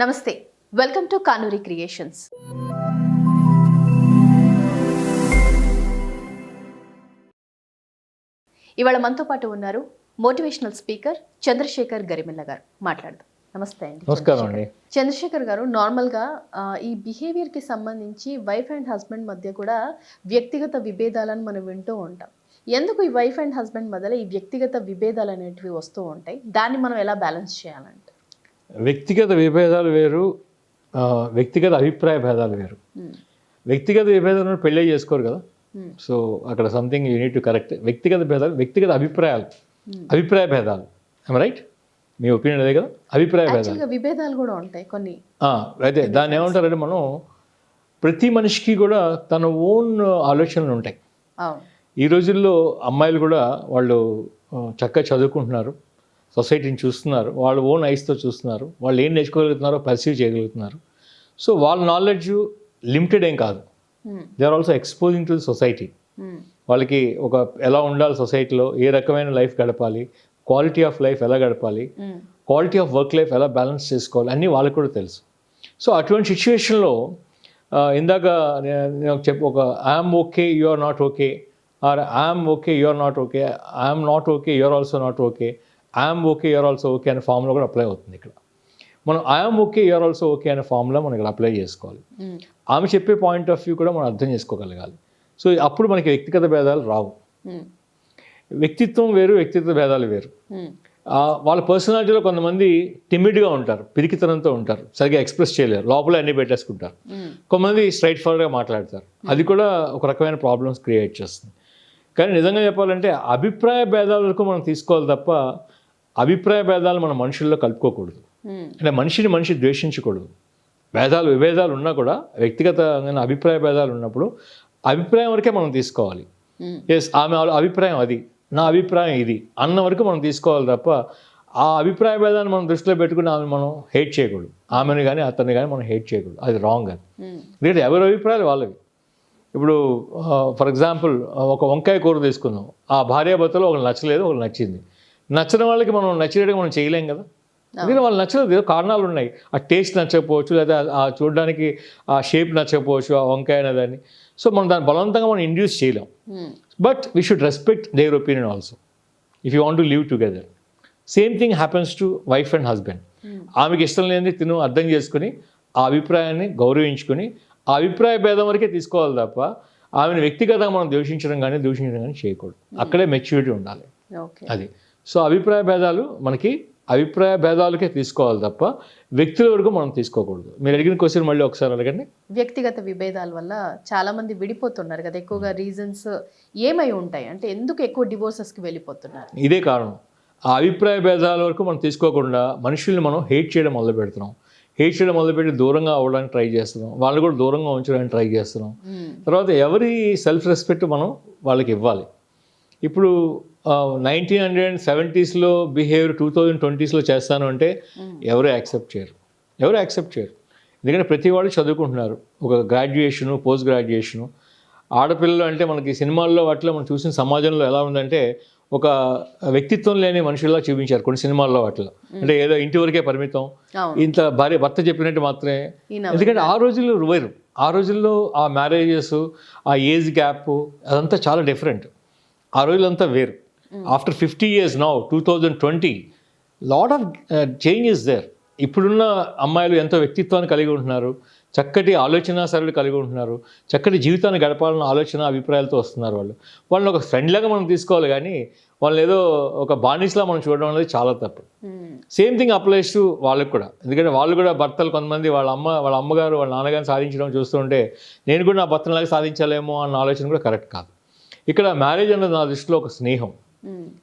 నమస్తే welcome to Kanuri creations. ఇవాళ మనతో పాటు ఉన్నారు మోటివేషనల్ స్పీకర్ చంద్రశేఖర్ గరిమెల్ల గారు. మాట్లాడదాం. నమస్తే అండి నమస్కారం అండి. చంద్రశేఖర్ గారు నార్మల్గా ఈ బిహేవియర్కి సంబంధించి వైఫ్ అండ్ హస్బెండ్ మధ్య కూడా వ్యక్తిగత విభేదాలను మనం వింటూ ఉంటాం. ఎందుకు ఈ వైఫ్ అండ్ హస్బెండ్ మధ్యలో ఈ వ్యక్తిగత విభేదాలు అనేటివి వస్తూ ఉంటాయి? దాన్ని మనం ఎలా బ్యాలెన్స్ చేయాలంటే వ్యక్తిగత విభేదాలు వేరు వ్యక్తిగత అభిప్రాయ భేదాలు వేరు. వ్యక్తిగత విభేదాలను పెళ్ళే చేసుకోరు కదా. సో అక్కడ సంథింగ్ యూనిట్ టు కరెక్ట్ వ్యక్తిగత భేదాలు వ్యక్తిగత అభిప్రాయాలు. అభిప్రాయ భేదాలు. రైట్ మీ ఒపీనియన్ అదే కదా? అభిప్రాయ భేదాలు. విభేదాలు కూడా ఉంటాయి కొన్ని. అయితే దాన్ని ఏమంటారంటే మనం ప్రతి మనిషికి కూడా తన ఓన్ ఆలోచనలు ఉంటాయి. ఈ రోజుల్లో అమ్మాయిలు కూడా వాళ్ళు చక్కగా చదువుకుంటున్నారు. సొసైటీని చూస్తున్నారు వాళ్ళు ఓన్ ఐస్తో చూస్తున్నారు వాళ్ళు ఏం నేర్చుకోగలుగుతున్నారో పర్సీవ్ చేయగలుగుతున్నారు సో వాళ్ళ నాలెడ్జ్ లిమిటెడ్ ఏం కాదు. They are also exposing to the society. వాళ్ళకి ఒక ఎలా ఉండాలి సొసైటీలో ఏ రకమైన లైఫ్ గడపాలి క్వాలిటీ ఆఫ్ లైఫ్ ఎలా గడపాలి. క్వాలిటీ ఆఫ్ వర్క్ లైఫ్ ఎలా బ్యాలెన్స్ చేసుకోవాలి అన్నీ వాళ్ళకి కూడా తెలుసు సో అటువంటి సిచ్యువేషన్లో ఇందాక నేను చెప్పు ఒక I'm okay you are not okay or I'm okay you are not okay I'm not okay you are also not okay I'm okay you are also okay అనే ఫామ్లో కూడా అప్లై అవుతుంది ఇక్కడ. మనం I'm okay you are also okay అనే ఫామ్లో మనం ఇక్కడ అప్లై చేసుకోవాలి. మ్మ్. ఆమె చెప్పే పాయింట్ ఆఫ్ వ్యూ కూడా మనం అర్థం చేసుకోగలగాలి. సో అప్పుడు మనకి వ్యక్తిగత భేదాలు రావు. మ్మ్. వ్యక్తిత్వం వేరు వ్యక్తిత్వ భేదాలు వేరు. ఆ, వాళ్ళ పర్సనాలిటీలో కొంతమంది టిమిడ్గా ఉంటారు పిరికితనంతో ఉంటారు సరిగ్గా ఎక్స్ప్రెస్ చేయలేరు లోపల అన్ని పెట్టేసుకుంటారు. కొంతమంది స్ట్రైట్ ఫార్వర్డ్గా మాట్లాడతారు. అది కూడా ఒక రకమైన ప్రాబ్లమ్స్ క్రియేట్ చేస్తుంది. కానీ నిజంగా చెప్పాలంటే అభిప్రాయ భేదాల వరకు మనం తీసుకోవాలి తప్ప అభిప్రాయ భేదాలు మన మనుషుల్లో కలుపుకోకూడదు. అంటే మనిషిని మనిషి ద్వేషించకూడదు. భేదాలు విభేదాలు ఉన్నా కూడా వ్యక్తిగతమైన అభిప్రాయ భేదాలు ఉన్నప్పుడు అభిప్రాయం వరకే మనం తీసుకోవాలి. ఎస్ ఆమె ఆ- అభిప్రాయం అది నా అభిప్రాయం ఇది అన్న వరకు మనం తీసుకోవాలి తప్ప ఆ అభిప్రాయ భేదాన్ని మనం దృష్టిలో పెట్టుకుని ఆమె మనం హేట్ చేయకూడదు. ఆమెను కానీ అతన్ని కానీ మనం హేట్ చేయకూడదు. అది రాంగ్ అది. మ్మ్. ఎందుకంటే ఎవరి అభిప్రాయాలు వాళ్ళవి. ఇప్పుడు ఫర్ ఎగ్జాంపుల్ ఒక వంకాయ కూర తీసుకుందాం. ఆ భార్యాభర్తలో ఒకరు నచ్చలేదు ఒకరు నచ్చింది. నచ్చిన వాళ్ళకి మనం నచ్చినట్టుగా మనం చేయలేం కదా. ఎందుకంటే వాళ్ళు నచ్చలేదు ఏదో కారణాలు ఉన్నాయి. ఆ టేస్ట్ నచ్చకపోవచ్చు లేదా ఆ చూడడానికి ఆ షేప్ నచ్చకపోవచ్చు ఆ వంకాయ అనేదాన్ని సో మనం దాన్ని బలవంతంగా మనం ఇండ్యూస్ చేయలేం. మ్మ్. But we should respect their opinion also. If you want to live together. Same thing happens to wife and husband. ఆమెకి ఇష్టం లేనిది తిను అర్థం చేసుకుని ఆ అభిప్రాయాన్ని గౌరవించుకుని ఆ అభిప్రాయ భేదం వరకే తీసుకోవాలి తప్ప ఆమెను వ్యక్తిగతంగా మనం దూషించడం కానీ దూషించడం కానీ చేయకూడదు. అక్కడే మెచ్యూరిటీ ఉండాలి. ఓకే అది. సో అభిప్రాయ భేదాలు మనకి అభిప్రాయ భేదాలకే తీసుకోవాలి తప్ప వ్యక్తుల వరకు మనం తీసుకోకూడదు. మీరు అడిగిన క్వశ్చన్ మళ్ళీ ఒకసారి అడగండి. వ్యక్తిగత విభేదాల వల్ల చాలా మంది విడిపోతున్నారు కదా ఎక్కువగా రీజన్స్ ఏమై ఉంటాయి? అంటే ఎందుకు ఎక్కువ డివోర్సెస్కి వెళ్ళిపోతున్నారు? ఇదే కారణం. ఆ అభిప్రాయ భేదాల వరకు మనం తీసుకోకుండా మనుషుల్ని మనం హేట్ చేయడం మొదలు పెడుతున్నాం హేట్ చేయడం మొదలుపెట్టి దూరంగా అవ్వడానికి ట్రై చేస్తున్నాం. వాళ్ళు కూడా దూరంగా ఉంచడానికి ట్రై చేస్తున్నాం. మ్మ్. తర్వాత ఎవరి సెల్ఫ్ రెస్పెక్ట్ మనం వాళ్ళకి ఇవ్వాలి? ఇప్పుడు నైన్టీన్ హండ్రెడ్ సెవెంటీస్లో బిహేవియర్ టూ థౌజండ్ ట్వంటీస్లో చేస్తాను అంటే ఎవరు యాక్సెప్ట్ చేయరు. ఎవరు యాక్సెప్ట్ చేయరు. ఎందుకంటే ప్రతి వాళ్ళు చదువుకుంటున్నారు. ఒక గ్రాడ్యుయేషను పోస్ట్ గ్రాడ్యుయేషను ఆడపిల్లలు అంటే మనకి సినిమాల్లో వాటిలో మనం చూసిన సమాజంలో ఎలా ఉందంటే ఒక వ్యక్తిత్వం లేని మనుషుల్లా చూపించారు కొన్ని సినిమాల్లో వాటిలో. అంటే ఏదో ఇంటి వరకే పరిమితం. ఇంత భార్య భర్త చెప్పినట్టు మాత్రమే. ఎందుకంటే ఆ రోజుల్లో వేరు. ఆ రోజుల్లో ఆ మ్యారేజెస్ ఆ ఏజ్ గ్యాప్ అదంతా చాలా డిఫరెంట్ ఆ రోజులంతా వేరు. After fifty years now two thousand twenty lot of changes there ఇప్పుడున్న అమ్మాయిలు ఎంతో వ్యక్తిత్వాన్ని కలిగి ఉంటున్నారు. చక్కటి ఆలోచన సరళి కలిగి ఉంటున్నారు. చక్కటి జీవితాన్ని గడపాలన్న ఆలోచన అభిప్రాయాలతో వస్తున్నారు వాళ్ళు. వాళ్ళని ఒక ఫ్రెండ్లాగా మనం తీసుకోవాలి కానీ వాళ్ళు ఏదో ఒక బానిసలా మనం చూడడం అనేది చాలా తప్పు. సేమ్ థింగ్ అప్లైస్ టు వాళ్ళకి కూడా. ఎందుకంటే వాళ్ళు కూడా భర్తలు కొంతమంది వాళ్ళ అమ్మ వాళ్ళ అమ్మగారు వాళ్ళ నాన్నగారిని సాధించడం చూస్తుంటే నేను కూడా నా భర్తలాగా సాధించాలేమో అన్న ఆలోచన కూడా కరెక్ట్ కాదు. ఇక్కడ మ్యారేజ్ అన్నది నా దృష్టిలో ఒక స్నేహం.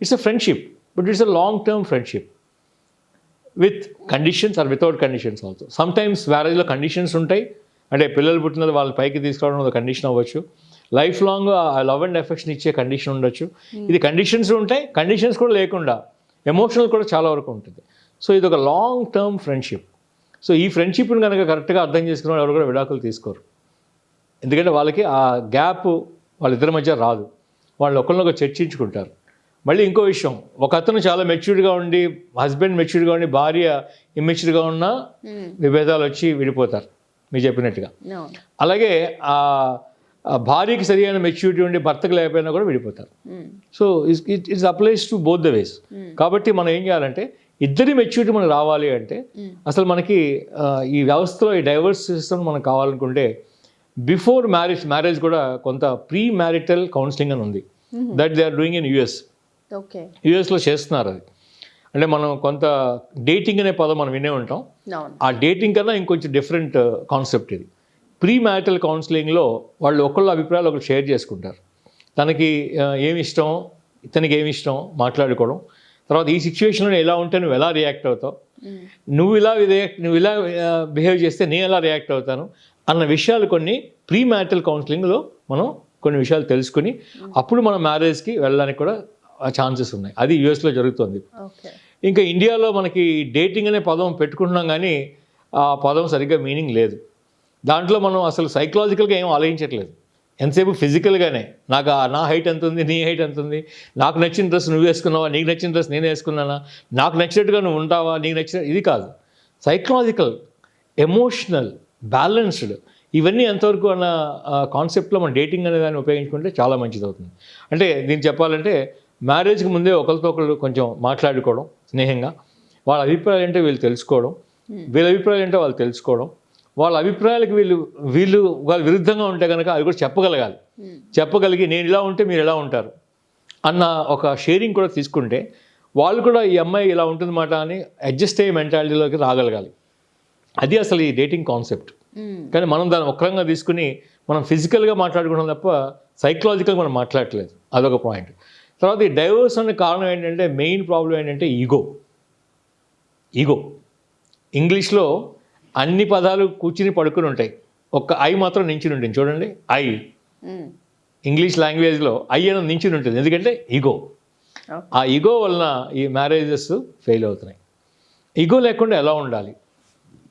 It's a friendship but it's a long term friendship with conditions or without conditions also sometimes మ్యారేజ్లో conditions ఉంటాయి. అంటే పిల్లలు పుట్టినది వాళ్ళ పైకి తీసుకురావడం ఒక కండిషన్ అవ్వచ్చు. లైఫ్ లాంగ్ ఆ లవ్ అండ్ ఎఫెక్షన్ ఇచ్చే కండిషన్ ఉండొచ్చు. ఇది కండిషన్స్ ఉంటాయి కండిషన్స్ కూడా లేకుండా ఎమోషనల్ కూడా చాలా వరకు ఉంటుంది. సో ఇది ఒక లాంగ్ టర్మ్ ఫ్రెండ్షిప్ సో ఈ ఫ్రెండ్షిప్ని కనుక కరెక్ట్గా అర్థం చేసుకున్న వాళ్ళు ఎవరు కూడా విడాకులు తీసుకోరు. ఎందుకంటే వాళ్ళకి ఆ గ్యాప్ వాళ్ళిద్దరి మధ్య రాదు. వాళ్ళు ఒకరినొకరు చర్చించుకుంటారు. మళ్ళీ ఇంకో విషయం. ఒక అతను చాలా మెచ్యూర్డ్గా ఉండి హస్బెండ్ మెచ్యూర్డ్గా ఉండి భార్య ఇమ్మెచ్యూర్డ్గా ఉన్నా ఉమ్, విభేదాలు వచ్చి విడిపోతారు. మీరు చెప్పినట్టుగా. అలాగే ఆ భార్యకి సరైన మెచ్యూరిటీ ఉండి భర్తకు లేకపోయినా కూడా విడిపోతారు. So it it's applies to both the ways Hmm. కాబట్టి మనం ఏం చేయాలంటే ఇద్దరి మెచ్యూరిటీ మనకు రావాలి అంటే Hmm. అసలు మనకి ఈ వ్యవస్థలో ఈ డైవర్స్ సిస్టమ్ మనకు కావాలనుకుంటే బిఫోర్ మ్యారేజ్ మ్యారేజ్ కూడా కొంత ప్రీ మ్యారిటల్ కౌన్సిలింగ్ అని ఉంది. That they are doing in US యుఎస్లో చేస్తున్నారు అది. అంటే మనం కొంత డేటింగ్ అనే పదం మనం వినే ఉంటాం. ఆ డేటింగ్ కన్నా ఇంకొంచెం డిఫరెంట్ కాన్సెప్ట్ ఇది. ప్రీ మ్యారిటల్ కౌన్సిలింగ్లో వాళ్ళు ఒకళ్ళ అభిప్రాయాలు ఒకరు షేర్ చేసుకుంటారు. తనకి ఆ, ఏమి ఇష్టం? ఇతనికి ఏమి ఇష్టం? మాట్లాడుకోవడం. తర్వాత ఈ సిచ్యువేషన్లో ఎలా ఉంటే నువ్వు ఎలా రియాక్ట్ అవుతావు? నువ్వు ఇలా రియాక్ట్ నువ్వు ఇలా బిహేవ్ చేస్తే నేను ఎలా రియాక్ట్ అవుతాను? అన్న విషయాలు కొన్ని ప్రీ మ్యారిటల్ కౌన్సిలింగ్లో మనం కొన్ని విషయాలు తెలుసుకుని అప్పుడు మన మ్యారేజ్కి వెళ్ళడానికి కూడా ఛాన్సెస్ ఉన్నాయి. అది యూఎస్లో జరుగుతుంది. ఇంకా ఇండియాలో మనకి డేటింగ్ అనే పదం పెట్టుకుంటున్నాం కానీ ఆ పదం సరిగ్గా మీనింగ్ లేదు. దాంట్లో మనం అసలు సైకలాజికల్గా ఏం ఆలోచించట్లేదు. ఎంతసేపు ఫిజికల్గానే నాకు నా హైట్ ఎంత ఉంది నీ హైట్ ఎంత ఉంది నాకు నచ్చిన డ్రెస్ నువ్వు వేసుకున్నావా నీకు నచ్చిన డ్రెస్ నేను వేసుకున్నానా నాకు నచ్చినట్టుగా నువ్వు ఉంటావా నీకు నచ్చిన ఇది కాదు. సైకలాజికల్ ఎమోషనల్ బ్యాలెన్స్డ్ ఇవన్నీ ఎంతవరకు అన్న కాన్సెప్ట్లో మనం డేటింగ్ అనే దాన్ని ఉపయోగించుకుంటే చాలా మంచిది అవుతుంది అంటే దీన్ని చెప్పాలంటే మ్యారేజ్కి ముందే ఒకరితో ఒకరు కొంచెం మాట్లాడుకోవడం స్నేహంగా. వాళ్ళ అభిప్రాయాలు ఏంటో వీళ్ళు తెలుసుకోవడం. వీళ్ళ అభిప్రాయాలు ఏంటో వాళ్ళు తెలుసుకోవడం. వాళ్ళ అభిప్రాయాలకు వీళ్ళు వీళ్ళు వాళ్ళ విరుద్ధంగా ఉంటే కనుక అది కూడా చెప్పగలగాలి. చెప్పగలిగి నేను ఇలా ఉంటే మీరు ఎలా ఉంటారు అన్న ఒక షేరింగ్ కూడా తీసుకుంటే వాళ్ళు కూడా ఈ అమ్మాయి ఇలా ఉంటుందన్నమాట అని అడ్జస్ట్ అయ్యే మెంటాలిటీలోకి రాగలగాలి. అది అసలు ఈ డేటింగ్ కాన్సెప్ట్. కానీ మనం దాన్ని వక్రంగా తీసుకుని మనం ఫిజికల్గా మాట్లాడుకున్నాం తప్ప సైకలాజికల్గా మనం మాట్లాడట్లేదు. అదొక పాయింట్. తర్వాత ఈ డైవర్స్ అనే కారణం ఏంటంటే మెయిన్ ప్రాబ్లం ఏంటంటే ఈగో ఈగో ఇంగ్లీష్లో అన్ని పదాలు కూర్చుని పడుకుని ఉంటాయి. ఒక్క ఐ మాత్రం నించుని ఉంటుంది. చూడండి. ఐ. ఇంగ్లీష్ లాంగ్వేజ్లో ఐ అనేది నించుని ఉంటుంది. ఎందుకంటే ఈగో ఆ ఈగో వలన ఈ మ్యారేజెస్ ఫెయిల్ అవుతున్నాయి. ఈగో లేకుండా ఎలా ఉండాలి?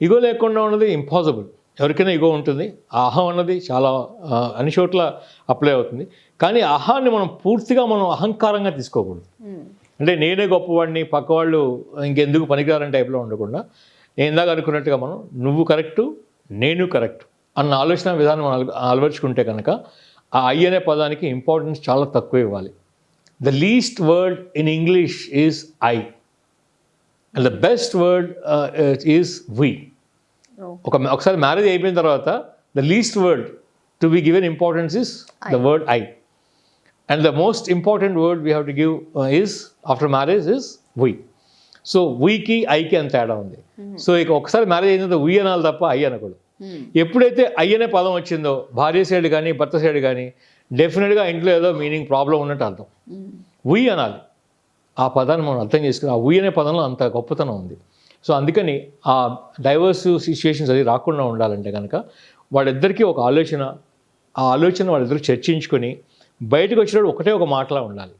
ఈగో లేకుండా ఉన్నది ఇంపాసిబుల్ ఎవరికైనా ఈగో ఉంటుంది. ఆ అహం అన్నది చాలా అన్ని చోట్ల అప్లై అవుతుంది. కానీ అహాన్ని మనం పూర్తిగా మనం అహంకారంగా తీసుకోకూడదు. ఉమ్, అంటే నేనే గొప్పవాడిని పక్కవాళ్ళు ఇంకెందుకు పనికిరారని టైప్లో ఉండకుండా నేను ఇందాక అనుకున్నట్టుగా మనం నువ్వు కరెక్టు నేను కరెక్ట్ అన్న ఆలోచన విధానం మనం అల- అలవర్చుకుంటే కనుక ఆ ఐ అనే పదానికి ఇంపార్టెన్స్ చాలా తక్కువ ఇవ్వాలి. The least word in English is I and the best word is we ఒక ఒకసారి మ్యారేజ్ అయిపోయిన తర్వాత the least word to be given importance is the word I and the most important word we have to give is after marriage is we so వీకి ఐకి అంత తేడా ఉంది. So ఇక ఒకసారి మ్యారేజ్ అయిన తర్వాత వీ అనాలి తప్ప ఐ అనకూడదు. ఉమ్, ఎప్పుడైతే ఐ అనే పదం వచ్చిందో భార్య సైడ్ కానీ భర్త సైడ్ కానీ డెఫినెట్గా ఇంట్లో ఏదో మీనింగ్ ప్రాబ్లం ఉన్నట్టు అర్థం. ఉమ్, ఉయ్ అనాలి. ఆ పదాన్ని మనం అర్థం చేసుకుని ఆ ఉయ్ అనే పదంలో అంత గొప్పతనం ఉంది. సో అందుకని ఆ డైవర్స్ సిచ్యుయేషన్స్ అది రాకుండా ఉండాలంటే కనుక వాళ్ళిద్దరికీ ఒక ఆలోచన ఆ ఆలోచన వాళ్ళిద్దరు చర్చించుకొని బయటకు వచ్చినప్పుడు ఒకటే ఒక మాటలా ఉండాలి.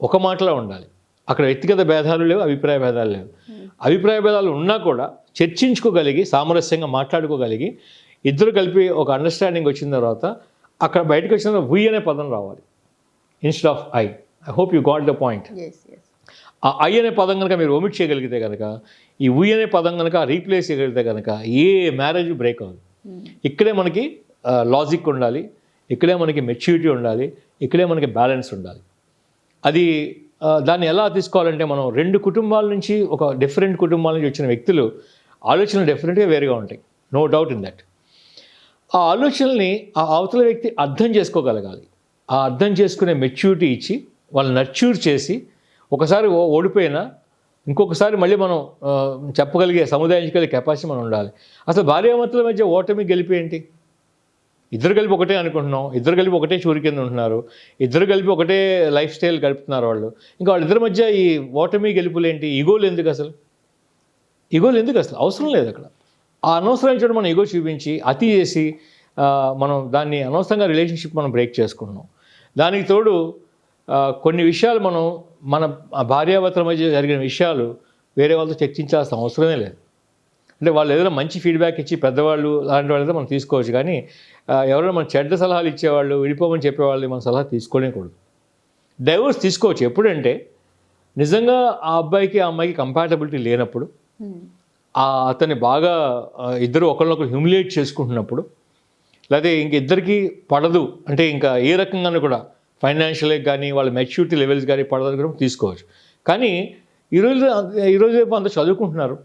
ఒక మాటలా ఉండాలి. అక్కడ వ్యక్తిగత భేదాలు లేవు అభిప్రాయ భేదాలు లేవు. అభిప్రాయ భేదాలు ఉన్నా కూడా చర్చించుకోగలిగి సామరస్యంగా మాట్లాడుకోగలిగి ఇద్దరు కలిపి ఒక అండర్స్టాండింగ్ వచ్చిన తర్వాత అక్కడ బయటకు వచ్చిన వి అనే పదం రావాలి. Instead of I I hope you got the point yes yes ఆ ఐ అనే పదం కనుక మీరు ఒమిట్ చేయగలిగితే కనుక ఈ ఉయ్ అనే పదం కనుక రీప్లేస్ చేయగలిగితే కనుక ఏ మ్యారేజ్ బ్రేక్ అవ్వదు. ఉమ్, ఇక్కడే మనకి లాజిక్ ఉండాలి ఇక్కడే మనకి మెచ్యూరిటీ ఉండాలి ఇక్కడే మనకి బ్యాలెన్స్ ఉండాలి. అది దాన్ని ఎలా తీసుకోవాలంటే మనం రెండు కుటుంబాల నుంచి ఒక డిఫరెంట్ కుటుంబాల నుంచి వచ్చిన వ్యక్తులు ఆలోచనలు డెఫినెట్గా వేరుగా ఉంటాయి. నో డౌట్ ఇన్ దట్ ఆ ఆలోచనల్ని ఆ అవతల వ్యక్తి అర్థం చేసుకోగలగాలి. ఆ అర్థం చేసుకునే మెచ్యూరిటీ ఇచ్చి వాళ్ళు నర్చ్యూర్ చేసి ఒకసారి ఓ- ఓడిపోయినా ఇంకొకసారి మళ్ళీ మనం చెప్పగలిగే సముదాయించగలిగే కెపాసిటీ మనం ఉండాలి. అసలు భార్యాభర్తల మధ్య ఓటమి గెలిపి ఏంటి? ఇద్దరు కలిపి ఒకటే అనుకుంటున్నాం ఇద్దరు కలిపి ఒకటే చూరి కింద ఉంటున్నారు ఇద్దరు కలిపి ఒకటే లైఫ్ స్టైల్ గడుపుతున్నారు వాళ్ళు. ఇంకా వాళ్ళిద్దరి మధ్య ఈ ఓటమి గెలుపులు ఏంటి? ఈగోలు ఎందుకు అసలు? ఈగోలు ఎందుకు అసలు? అవసరం లేదు అక్కడ. ఆ అనవసరమైన చోట మనం ఈగో చూపించి అతి చేసి మనం దాన్ని అనవసరంగా రిలేషన్షిప్ మనం బ్రేక్ చేసుకుంటున్నాం. దానికి తోడు కొన్ని విషయాలు మనం మన భార్యాభర్తల మధ్య జరిగిన విషయాలు వేరే వాళ్ళతో చర్చించాల్సిన అవసరమే లేదు. అంటే వాళ్ళు ఏదైనా మంచి ఫీడ్బ్యాక్ ఇచ్చి పెద్దవాళ్ళు అలాంటి వాళ్ళైతే మనం తీసుకోవచ్చు కానీ ఎవరైనా మన చెడ్డ సలహాలు ఇచ్చేవాళ్ళు విడిపోమని చెప్పేవాళ్ళు మన సలహా తీసుకోలేకూడదు. డైవర్స్ తీసుకోవచ్చు. ఎప్పుడంటే నిజంగా ఆ అబ్బాయికి ఆ అమ్మాయికి కంపాటబిలిటీ లేనప్పుడు ఆ అతన్ని బాగా ఇద్దరు ఒకరినొకరు హ్యూమిలేట్ చేసుకుంటున్నప్పుడు లేకపోతే ఇంక ఇద్దరికి పడదు. అంటే ఇంకా ఏ రకంగానూ కూడా ఫైనాన్షియల్గా కానీ వాళ్ళ మెచ్యూరిటీ లెవెల్స్ కానీ పడదగ్గర కూడా తీసుకోవచ్చు. కానీ ఈరోజు ఈరోజు రేపు అంత చదువుకుంటున్నారు.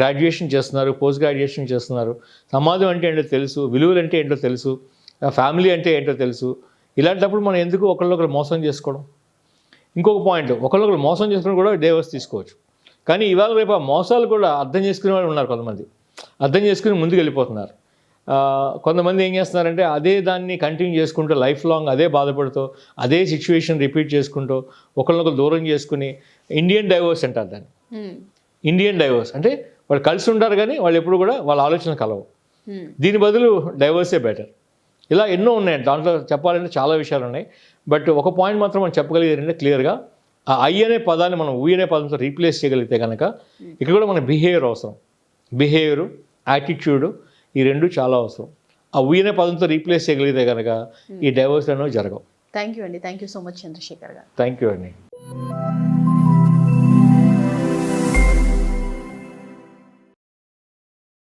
గ్రాడ్యుయేషన్ చేస్తున్నారు పోస్ట్ గ్రాడ్యుయేషన్ చేస్తున్నారు. సమాజం అంటే ఏంటో తెలుసు విలువలు అంటే ఏంటో తెలుసు ఫ్యామిలీ అంటే ఏంటో తెలుసు. ఇలాంటప్పుడు మనం ఎందుకు ఒకళ్ళొకరు మోసం చేసుకోవడం? ఇంకొక పాయింట్ ఒకళ్ళొకరు మోసం చేసుకుని కూడా డైవర్స్ తీసుకోవచ్చు. కానీ ఇవాళ రేపు ఆ మోసాలు కూడా అర్థం చేసుకునే వాళ్ళు ఉన్నారు కొంతమంది. అర్థం చేసుకుని ముందుకు వెళ్ళిపోతున్నారు కొంతమంది ఏం చేస్తున్నారంటే అదే దాన్ని కంటిన్యూ చేసుకుంటూ లైఫ్ లాంగ్ అదే బాధపడుతూ అదే సిచ్యువేషన్ రిపీట్ చేసుకుంటూ ఒకరినొకరు దూరం చేసుకుని ఇండియన్ డైవర్స్ అంటారు దాన్ని. ఇండియన్ డైవర్స్ అంటే వాళ్ళు కలిసి ఉంటారు కానీ వాళ్ళు ఎప్పుడు కూడా వాళ్ళ ఆలోచన కలవు. దీని బదులు డైవర్సే బెటర్ ఇలా ఎన్నో ఉన్నాయి దాంట్లో చెప్పాలంటే చాలా విషయాలు ఉన్నాయి. బట్ ఒక పాయింట్ మాత్రం మనం చెప్పగలిగేది ఏంటంటే క్లియర్గా ఆ ఐ అనే పదాన్ని మనం ఊ అనే పదంతో రీప్లేస్ చేయగలిగితే కనుక ఇక్కడ కూడా మన బిహేవియర్ అవసరం. బిహేవియరు యాటిట్యూడు ఈ రెండు చాలా అవసరం. ఆ అనే పదంతో రీప్లేస్ చేయగలిగితే కనుక ఈ డైవర్స్ అనేవి జరగవు. థ్యాంక్ యూ అండి. Thank you so much Chandrashekar గారు. థ్యాంక్ యూ అండి.